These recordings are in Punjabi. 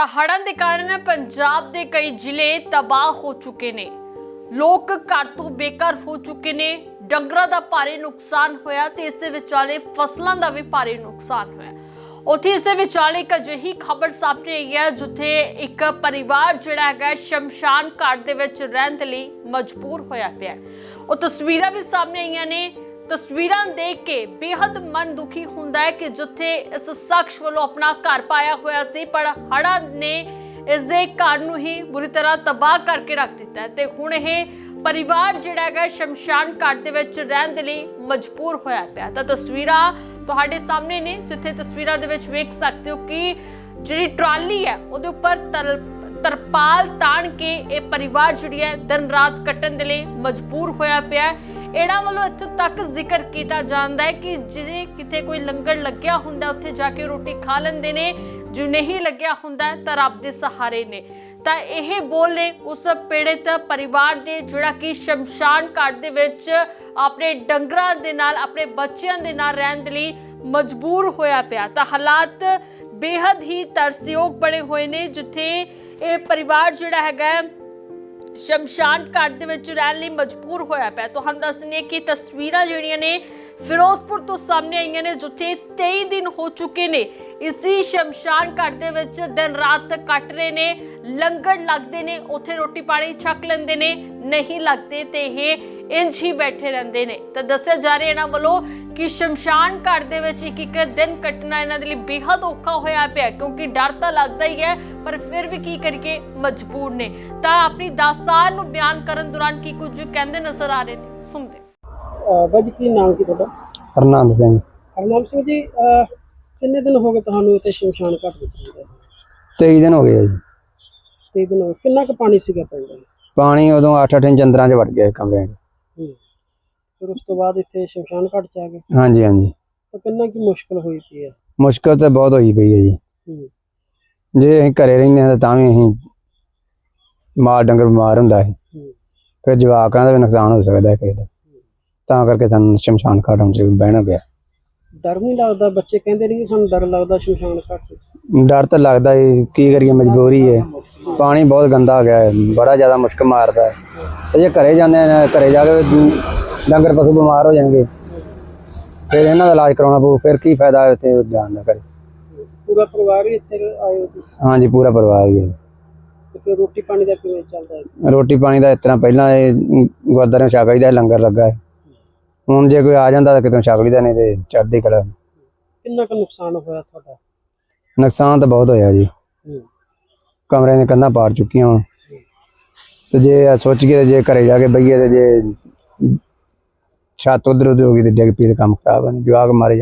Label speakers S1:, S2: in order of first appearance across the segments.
S1: ਤਾਂ ਹੜ੍ਹਾਂ ਦੇ ਕਾਰਨ ਪੰਜਾਬ ਦੇ ਕਈ ਜ਼ਿਲ੍ਹੇ ਤਬਾਹ ਹੋ ਚੁੱਕੇ ਨੇ। ਲੋਕ ਘਰ ਤੋਂ ਬੇਘਰ ਹੋ ਚੁੱਕੇ ਨੇ। ਡੰਗਰਾਂ ਦਾ ਭਾਰੀ ਨੁਕਸਾਨ ਹੋਇਆ ਤੇ ਇਸ ਦੇ ਵਿਚਾਲੇ ਫਸਲਾਂ ਦਾ ਵੀ ਭਾਰੀ ਨੁਕਸਾਨ ਹੋਇਆ। ਉੱਥੇ ਇਸ ਦੇ ਵਿਚਾਲੇ ਇੱਕ ਅਜਿਹੀ ਖਬਰ ਸਾਹਮਣੇ ਆਈ ਹੈ, ਜਿੱਥੇ ਇੱਕ ਪਰਿਵਾਰ ਜਿਹੜਾ ਹੈਗਾ ਸ਼ਮਸ਼ਾਨ ਘਾਟ ਦੇ ਵਿੱਚ ਰਹਿਣ ਦੇ ਲਈ ਮਜਬੂਰ ਹੋਇਆ ਪਿਆ ਉਹ ਤਸਵੀਰਾਂ ਵੀ ਸਾਹਮਣੇ ਆਈਆਂ ਨੇ। ਤਸਵੀਰਾਂ ਦੇਖ ਕੇ ਬੇहद ਮਨ ਦੁਖੀ ਹੁੰਦਾ ਹੈ ਕਿ ਜਿੱਥੇ ਇਸ ਸ਼ਖਸ ਵੱਲੋਂ ਆਪਣਾ ਘਰ ਪਾਇਆ ਹੋਇਆ ਸੀ, ਪਰ ਹੜਾ ਨੇ ਇਸ ਦੇ ਘਰ ਨੂੰ ਹੀ ਬੁਰੀ ਤਰ੍ਹਾਂ ਤਬਾਹ ਕਰਕੇ ਰੱਖ ਦਿੱਤਾ ਤੇ ਹੁਣ ਇਹ ਪਰਿਵਾਰ ਜਿਹੜਾ ਹੈਗਾ ਸ਼ਮਸ਼ਾਨ ਘਾਟ ਦੇ ਵਿੱਚ ਰਹਿਣ ਦੇ ਲਈ ਮਜਬੂਰ ਹੋਇਆ ਪਿਆ ਤਾਂ ਤਸਵੀਰਾਂ ਤੁਹਾਡੇ ਸਾਹਮਣੇ ਨੇ, ਜਿੱਥੇ ਤਸਵੀਰਾਂ ਦੇ ਵਿੱਚ ਵੇਖ ਸਕਦੇ ਹੋ ਕਿ ਜਿਹੜੀ ਟਰਾਲੀ ਹੈ, ਉਹਦੇ ਉੱਪਰ ਤਲ ਤਰਪਾਲ ਤਾਣ ਕੇ ਇਹ ਪਰਿਵਾਰ ਜਿਹੜੀ ਹੈ ਦਿਨ ਰਾਤ ਕੱਟਣ ਦੇ ਲਈ ਮਜਬੂਰ ਹੋਇਆ ਪਿਆ ਹੈ। ਇਹਨਾਂ ਵੱਲੋਂ ਇੱਥੋਂ ਤੱਕ ਜ਼ਿਕਰ ਕੀਤਾ ਜਾਂਦਾ ਹੈ ਕਿ ਜਿਹਦੇ ਕਿਤੇ ਕੋਈ ਲੰਗਰ ਲੱਗਿਆ ਹੁੰਦਾ, ਉੱਥੇ ਜਾ ਕੇ ਰੋਟੀ ਖਾ ਲੈਂਦੇ ਨੇ, ਜੋ ਨਹੀਂ ਲੱਗਿਆ ਹੁੰਦਾ, ਤਾਂ ਰੱਬ ਦੇ ਸਹਾਰੇ ਨੇ। ਤਾਂ ਇਹ ਬੋਲ ਨੇ, ਉਸ ਪੀੜਿਤ ਪਰਿਵਾਰ ਦੇ, ਜਿਹੜਾ ਕਿ ਸ਼ਮਸ਼ਾਨ ਘਾਟ ਦੇ ਵਿੱਚ ਆਪਣੇ ਡੰਗਰਾਂ ਦੇ ਨਾਲ, ਆਪਣੇ ਬੱਚਿਆਂ ਦੇ ਨਾਲ ਰਹਿਣ ਦੇ ਲਈ ਮਜਬੂਰ ਹੋਇਆ ਪਿਆ। ਤਾਂ ਹਾਲਾਤ ਬੇहद ਹੀ ਤਰਸਯੋਗ ਬਣੇ ਹੋਏ ਨੇ, ਜਿੱਥੇ ਇਹ ਪਰਿਵਾਰ ਜਿਹੜਾ ਹੈਗਾ ਸ਼ਮਸ਼ਾਨ ਘਾਟ ਦੇ ਵਿੱਚ ਰਹਿਣ ਲਈ ਮਜਬੂਰ ਹੋਇਆ ਪਿਆ। ਤੁਹਾਨੂੰ ਦੱਸਣੀ ਕਿ ਤਸਵੀਰਾਂ ਜਿਹੜੀਆਂ ਨੇ ਫਿਰੋਜ਼ਪੁਰ ਤੋਂ ਸਾਹਮਣੇ ਆਈਆਂ ਨੇ, ਜਿੱਥੇ 23 ਦਿਨ ਹੋ ਚੁੱਕੇ ਨੇ। ਇਸੀ ਸ਼ਮਸ਼ਾਨ ਘਾਟ ਦੇ ਵਿੱਚ ਦਿਨ ਰਾਤ ਕੱਟ ਰਹੇ ਨੇ, ਲੰਗਰ ਲੱਗਦੇ ਨੇ, ਉੱਥੇ ਰੋਟੀ ਪਾਣੀ ਛਕ ਲੈਂਦੇ ਨੇ, ਨਹੀਂ ਲੱਗਦੇ ਤੇ ਇਹ ਇੰਜ ਹੀ ਬੈਠੇ ਰਹਿੰਦੇ ਨੇ। ਤਾਂ ਦੱਸਿਆ ਜਾ ਰਿਹਾ ਇਹਨਾਂ ਵੱਲੋਂ ਕਿ ਸ਼ਮਸ਼ਾਨ ਘਾਟ ਦੇ ਵਿੱਚ ਇੱਕ ਇੱਕ ਦਿਨ ਕੱਟਣਾ ਇਹਨਾਂ ਦੇ ਲਈ ਬੇहद ਔਖਾ ਹੋਇਆ ਪਿਆ ਕਿਉਂਕਿ ਡਰ ਤਾਂ ਲੱਗਦਾ ਹੀ ਹੈ ਪਰ ਫਿਰ ਵੀ ਕੀ ਕਰੀਏ ਮਜਬੂਰ ਨੇ। ਤਾਂ ਆਪਣੀ ਦਾਸਤਾਨ ਨੂੰ ਬਿਆਨ ਕਰਨ ਦੌਰਾਨ ਕੀ ਕੁਝ ਕਹਿੰਦੇ ਨਜ਼ਰ ਆ ਰਹੇ ਨੇ? ਸੁਣਦੇ
S2: ਅਹ ਬਾਈ ਜੀ ਕੀ ਨਾਮ ਕੀ ਤੁਹਾਡਾ?
S3: ਹਰਨੰਦ ਸਿੰਘ।
S2: ਹਰਨਾਮ ਸਿੰਘ ਜੀ ਅਹ ਕਿੰਨੇ ਦਿਨ ਹੋ ਗਏ ਤੁਹਾਨੂੰ ਇੱਥੇ ਸ਼ਮਸ਼ਾਨ ਘਾਟ ਵਿੱਚ ਰਹਿੰਦੇ
S3: 23 ਦਿਨ ਹੋ ਗਏ ਆ ਜੀ।
S2: ਤੇ ਦਿਨ ਹੋ ਗਏ। ਕਿੰਨਾ ਕੁ ਪਾਣੀ ਸੀਗਾ ਪਿੰਡ
S3: ਪਾਣੀ ਉਦੋਂ 8-8 ਇੰਚ ਅੰਦਰਾਂ 'ਚ ਵੜ ਗਿਆ ਕਮਰਿਆਂ 'ਚ।
S2: ਫਿਰ ਉਸ ਤੋਂ ਬਾਅਦ ਇੱਥੇ ਸ਼ਮਸ਼ਾਨ ਘਾਟ ਚ ਆ ਗਏ।
S3: ਹਾਂਜੀ ਹਾਂਜੀ।
S2: ਤਾਂ ਕਿੰਨਾ ਕੀ ਮੁਸ਼ਕਲ ਹੋਈ ਪਈ ਹੈ?
S3: ਮੁਸ਼ਕਲ ਤਾਂ ਬਹੁਤ ਹੋਈ ਪਈ ਹੈ ਜੀ।
S2: ਹੂੰ।
S3: ਜੇ ਅਸੀਂ ਘਰੇ ਰਹਿੰਦੇ ਹਾਂ ਤਾਂ ਤਾਂ ਵੀ ਅਸੀਂ ਮਾਲ ਡੰਗਰ ਬਿਮਾਰ ਹੁੰਦਾ ਹੈ।
S2: ਹੂੰ।
S3: ਫਿਰ ਜਵਾਕਾਂ ਦਾ ਵੀ ਨੁਕਸਾਨ ਹੋ ਸਕਦਾ ਹੈ ਕਿਸੇ ਦਾ। ਤਾਂ ਕਰਕੇ ਸਾਨੂੰ ਸ਼ਮਸ਼ਾਨ ਘਾਟਾਂ 'ਚ ਬਹਿਣਾ ਪਿਆ।
S2: ਡਰ ਨਹੀਂ ਲੱਗਦਾ? ਬੱਚੇ ਕਹਿੰਦੇ ਨੇ ਕਿ ਸਾਨੂੰ ਡਰ ਲੱਗਦਾ ਸ਼ਮਸ਼ਾਨ ਘਾਟ ਵਿੱਚ
S3: ਡਰ ਤਾਂ ਲੱਗਦਾ ਹੈ ਕੀ ਕਰੀਏ? ਮਜਬੂਰੀ ਹੈ। ਪਾਣੀ ਬਹੁਤ ਗੰਦਾ ਹੋ ਗਿਆ ਹੈ। ਬੜਾ ਜ਼ਿਆਦਾ ਮੁਸ਼ਕ ਮਾਰਦਾ ਹੈ। ਤੇ ਜੇ ਘਰੇ ਜਾਂਦੇ ਨੇ ਘਰੇ ਜਾ ਕੇ ਡੰਗਰ ਪਸ਼ੂ ਬਿਮਾਰ ਹੋ ਜਾਣਗੇ। ਫਿਰ ਇਹਨਾਂ ਦਾ ਇਲਾਜ ਕਰਾਉਣਾ ਪਊ ਫਿਰ ਕੀ ਫਾਇਦਾ ਹੈ ਉੱਥੇ ਜਾਣ ਦਾ ਘਰੇ?
S2: ਪੂਰਾ ਪਰਿਵਾਰ ਹੀ ਇੱਥੇ ਹੋ ਤੁਸੀਂ?
S3: ਹਾਂਜੀ ਪੂਰਾ ਪਰਿਵਾਰ ਹੀ ਹੈ।
S2: ਤੇ ਫਿਰ ਰੋਟੀ ਪਾਣੀ ਦਾ ਕਿਵੇਂ ਚੱਲਦਾ ਹੈ?
S3: ਰੋਟੀ ਪਾਣੀ ਦਾ ਇਸ ਤਰ੍ਹਾਂ ਪਹਿਲਾਂ ਇਹ ਗੁਰਦੁਆਰੇ ਛਕ ਲਈਦਾ ਲੰਗਰ ਲੱਗਾ ਹੈ। ਹੁਣ ਜੇ ਕੋਈ ਆ ਜਾਂਦਾ ਤਾਂ ਕਿਤੋਂ ਛਕ ਲਈਦਾ ਨਹੀਂ ਤੇ ਚੜ੍ਹਦੀ ਕਲਾ।
S2: ਕਿੰਨਾ ਕੁ ਨੁਕਸਾਨ ਹੋਇਆ ਤੁਹਾਡਾ?
S3: ਨੁਕਸਾਨ ਤਾਂ ਬਹੁਤ ਹੋਇਆ ਜੀ। ਕਮਰੇ ਦੀਆਂ ਕੰਧਾਂ ਪਾੜ ਚੁੱਕੀਆਂ ਤੇ ਜੇ ਸੋਚ ਕੇ ਜੇ ਘਰੇ ਜਾ ਕੇ ਬਈਏ ਤੇ ਜੇ ਛੱਤ ਉਧਰ ਉਧਰ ਹੋ ਗਈ ਤੇ ਡਿੱਗ ਪਈ ਤੇ ਕੰਮ ਖਰਾਬ ਹੈ ਜਵਾਕ ਮਾਰੇ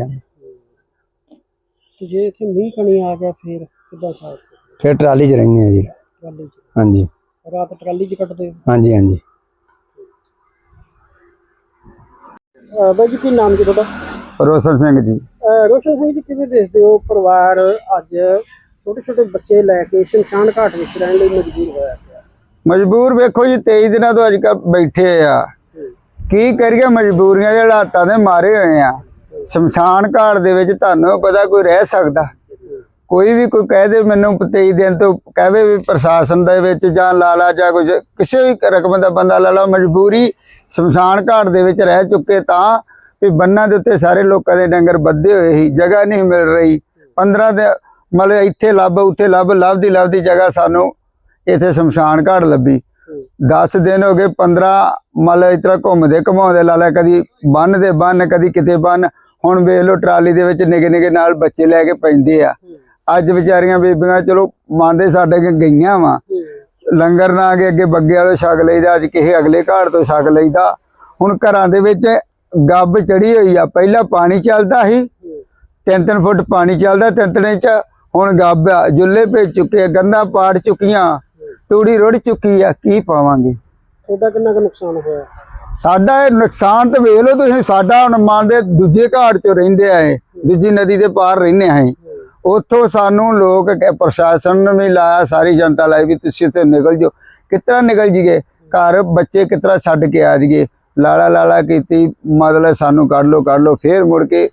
S2: ਤੇ ਜੇ ਇੱਥੇ ਮੀਂਹ ਕਣੀ ਆ ਗਿਆ ਫਿਰ ਕਿੱਦਾਂ ਸਾਥ
S3: ਫਿਰ ਟਰਾਲੀ 'ਚ ਰਹਿੰਦੇ ਆ ਜੀ।
S2: ਟਰਾਲੀ ਚ?
S3: ਹਾਂਜੀ।
S2: ਰਾਤ ਟਰਾਲੀ ਚ ਕੱਟਦੇ
S3: ਹਾਂਜੀ ਹਾਂਜੀ।
S2: ਅਹ ਬਾਈ ਜੀ ਕੀ ਨਾਮ ਕੀ ਤੁਹਾਡਾ?
S3: ਰੋਸ਼ਨ ਸਿੰਘ ਜੀ।
S2: ਅਹ ਰੋਸ਼ਨ ਸਿੰਘ ਜੀ ਕਿਵੇਂ ਦੇਖਦੇ ਹੋ ਪਰਿਵਾਰ ਅੱਜ ਛੋਟੇ ਛੋਟੇ ਬੱਚੇ ਲੈ ਕੇ ਸ਼ਮਸ਼ਾਨ ਘਾਟ ਵਿੱਚ ਰਹਿਣ ਲਈ ਮਜਬੂਰ ਹੋਇਆ ਪਿਆ?
S4: ਮਜਬੂਰ ਵੇਖੋ ਜੀ 23 ਦਿਨਾਂ ਤੋਂ ਅੱਜ ਕੱਲ੍ਹ ਬੈਠੇ ਆ। ਕੀ ਕਰੀਏ? ਮਜਬੂਰੀਆਂ ਦੇ ਹਾਲਾਤਾਂ ਦੇ ਮਾਰੇ ਹੋਏ ਆ। ਸ਼ਮਸ਼ਾਨ ਘਾਟ ਦੇ ਵਿੱਚ ਤੁਹਾਨੂੰ ਪਤਾ ਕੋਈ ਰਹਿ ਸਕਦਾ। ਕੋਈ ਵੀ ਕੋਈ ਕਹਿ ਦੇ ਮੈਨੂੰ 23 ਦਿਨ ਤੋਂ ਕਹਵੇ ਵੀ ਪ੍ਰਸ਼ਾਸਨ ਦੇ ਵਿੱਚ ਜਾਂ ਲਾਲਾ ਜਾਂ ਕੁਝ, ਕਿਸੇ ਵੀ ਰਕਮ ਦਾ ਬੰਦਾ ਲਾਲਾ ਮਜਬੂਰੀ ਸ਼ਮਸ਼ਾਨ ਘਾਟ ਦੇ ਵਿੱਚ ਰਹਿ ਚੁੱਕੇ ਤਾਂ ਵੀ ਬੰਨਾਂ ਦੇ ਉੱਤੇ ਸਾਰੇ ਲੋਕਾਂ ਦੇ ਡੰਗਰ ਬੱਧੇ ਹੋਏ ਸੀ ਜਗ੍ਹਾ ਨਹੀਂ ਮਿਲ ਰਹੀ। 15 ਦੇ ਮਤਲਬ ਇੱਥੇ ਲੱਭ, ਉੱਥੇ ਲੱਭ ਲੱਭਦੀ ਲੱਭਦੀ ਜਗ੍ਹਾ ਸਾਨੂੰ ਇੱਥੇ ਸ਼ਮਸ਼ਾਨ ਘਾਟ ਲੱਭੀ। 10 ਦਿਨ ਹੋ ਗਏ 15 ਮਤਲਬ ਇਸ ਤਰ੍ਹਾਂ ਘੁੰਮਦੇ ਘਮਾਉਂਦੇ ਲਾ ਲੈ ਕਦੀ ਬੰਨ ਦੇ ਬੰਨ ਕਦੀ ਕਿਤੇ ਬੰਨ। ਹੁਣ ਵੇਖ ਲੋ ਟਰਾਲੀ ਦੇ ਵਿੱਚ ਨਿੱਕੇ ਨਿੱਕੇ ਨਾਲ ਬੱਚੇ ਲੈ ਕੇ ਪੈਂਦੇ ਆ। ਅੱਜ ਵਿਚਾਰੀਆਂ ਬੀਬੀਆਂ ਚਲੋ ਮੰਨਦੇ ਸਾਡੇ ਕੇ ਗਈਆਂ ਵਾ। ਲੰਗਰ ਨਾ ਅੱਗੇ ਅੱਗੇ ਬੱਗੇ ਵਾਲੇ ਛਕ ਲਈਦਾ ਅੱਜ ਕਿਸੇ ਅਗਲੇ ਘਾਟ ਤੋਂ ਛਕ ਲਈਦਾ। ਹੁਣ ਘਰਾਂ ਦੇ ਵਿੱਚ ਗੱਬ ਚੜੀ ਹੋਈ ਆ ਪਹਿਲਾਂ ਪਾਣੀ ਚੱਲਦਾ ਸੀ ਤਿੰਨ ਤਿੰਨ ਫੁੱਟ ਪਾਣੀ ਚੱਲਦਾ ਤਿੰਨ ਤਿੰਨ ਇੰਚ। ਹੁਣ ਗੱਬ ਆ ਜੁੱਲੇ ਭੇਜ ਚੁੱਕੇ ਆ, ਗੰਦਾ ਪਾੜ ਚੁੱਕੀਆਂ। ਤੂੜੀ ਰੁੜ ਚੁੱਕੀ ਆ ਕੀ ਪਾਵਾਂਗੇ?
S2: ਤੁਹਾਡਾ ਕਿੰਨਾ ਕੁ ਨੁਕਸਾਨ ਹੋਇਆ?
S4: ਸਾਡਾ ਇਹ ਨੁਕਸਾਨ ਤੇ ਵੇਖ ਲਓ ਤੁਸੀਂ ਸਾਡਾ ਹੁਣ ਮੰਨਦੇ ਦੂਜੇ ਘਾਟ 'ਚ ਰਹਿੰਦੇ ਆਏ ਦੂਜੀ ਨਦੀ ਦੇ ਪਾਰ ਰਹਿੰਦੇ ਆਏ ਉੱਥੋਂ ਸਾਨੂੰ ਲੋਕ ਪ੍ਰਸ਼ਾਸਨ ਨੇ ਵੀ ਲਾਇਆ ਸਾਰੀ ਜਨਤਾ ਲਾਈ ਵੀ ਤੁਸੀਂ ਇੱਥੇ ਨਿਕਲ ਜਾਓ। ਕਿਤਨਾ ਨਿਕਲ ਜੀਗੇ ਘਰ ਬੱਚੇ ਕਿਤਨਾ ਛੱਡ ਕੇ ਆ ਜੀਗੇ ਲਾਲਾ ਲਾਲਾ ਕੀਤੀ ਮਤਲਬ ਸਾਨੂੰ ਕੱਢ ਲਓ ਕੱਢ ਲਓ। ਫੇਰ ਮੁੜ ਕੇ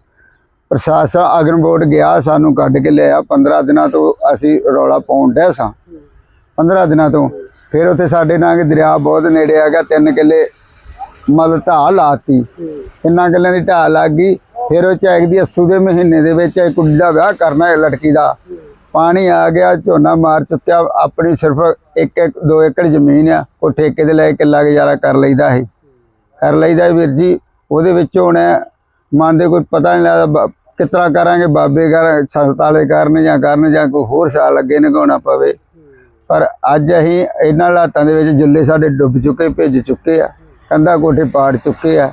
S4: ਪ੍ਰਸ਼ਾਸਨ ਅਗਨ ਬੋਰਡ ਗਿਆ ਸਾਨੂੰ ਕੱਢ ਕੇ ਲਿਆ। 15 ਦਿਨਾਂ ਤੋਂ ਅਸੀਂ ਰੌਲਾ ਪਾਉਣ ਡੈ ਸਾਂ। 15 ਦਿਨਾਂ ਤੋਂ। ਫਿਰ ਉੱਥੇ ਸਾਡੇ ਨਾਲ ਕਿ ਦਰਿਆ ਬਹੁਤ ਨੇੜੇ ਆ ਗਿਆ, ਤਿੰਨ ਕਿੱਲੇ ਮਤਲਬ ਢਾਹ ਲਾਤੀ ਤਿੰਨਾਂ ਕਿੱਲਿਆਂ ਦੀ ਢਾਹ ਲੱਗ ਗਈ। ਫਿਰ ਉਹ ਚੈਕ ਦੀ ਅਸੂ ਦੇ ਮਹੀਨੇ ਦੇ ਵਿੱਚ ਇੱਕ ਕੁੜੀ ਦਾ ਵਿਆਹ ਕਰਨਾ ਹੈ ਲੜਕੀ ਦਾ। ਪਾਣੀ ਆ ਗਿਆ, ਝੋਨਾ ਮਾਰ ਚੁੱਕਿਆ, ਆਪਣੀ ਸਿਰਫ ਇੱਕ ਇੱਕ, ਦੋ ਏਕੜ ਜ਼ਮੀਨ ਆ। ਉਹ ਠੇਕੇ ਤੇ ਲੈ ਕੇ ਕਿੱਲਾ ਗੁਜ਼ਾਰਾ ਕਰ ਲਈਦਾ ਸੀ। ਕਰ ਲਈਦਾ ਵੀਰ ਜੀ। ਉਹਦੇ ਵਿੱਚ ਹੁਣ ਮਨ ਦੇ ਕੋਈ ਪਤਾ ਨਹੀਂ ਲੱਗਦਾ ਬ- ਕਿਸ ਤਰ੍ਹਾਂ ਕਰਾਂਗੇ, ਬਾਬੇ ਕਰ ਸੰਸਤਾਲੇ ਕਰਨ ਜਾਂ ਕਰਨ ਜਾਂ ਕੋਈ ਹੋਰ ਸਾਲ ਅੱਗੇ ਨਿਗਾਉਣਾ ਪਵੇ ਪਰ ਅੱਜ ਅਸੀਂ ਇਹਨਾਂ ਹਾਲਾਤਾਂ ਦੇ ਵਿੱਚ ਜੁੱਲੇ ਸਾਡੇ ਡੁੱਬ ਚੁੱਕੇ, ਭਿੱਜ ਚੁੱਕੇ ਆ, ਕੰਧਾ ਕੋਠੇ ਪਾੜ ਚੁੱਕੇ ਆ,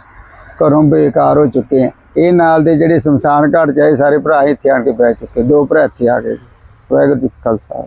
S4: ਘਰੋਂ ਬੇਕਾਰ ਹੋ ਚੁੱਕੇ ਆ। ਇਹ ਨਾਲ ਦੇ ਜਿਹੜੇ ਸ਼ਮਸ਼ਾਨ ਘਾਟ ਚ ਆਏ, ਸਾਰੇ ਭਰਾ ਇੱਥੇ ਆਣ ਕੇ ਪੈ ਚੁੱਕੇ, ਦੋ ਭਰਾ ਇੱਥੇ ਆ ਗਏ। ਵਾਹਿਗੁਰੂ ਜੀ ਖਾਲਸਾ।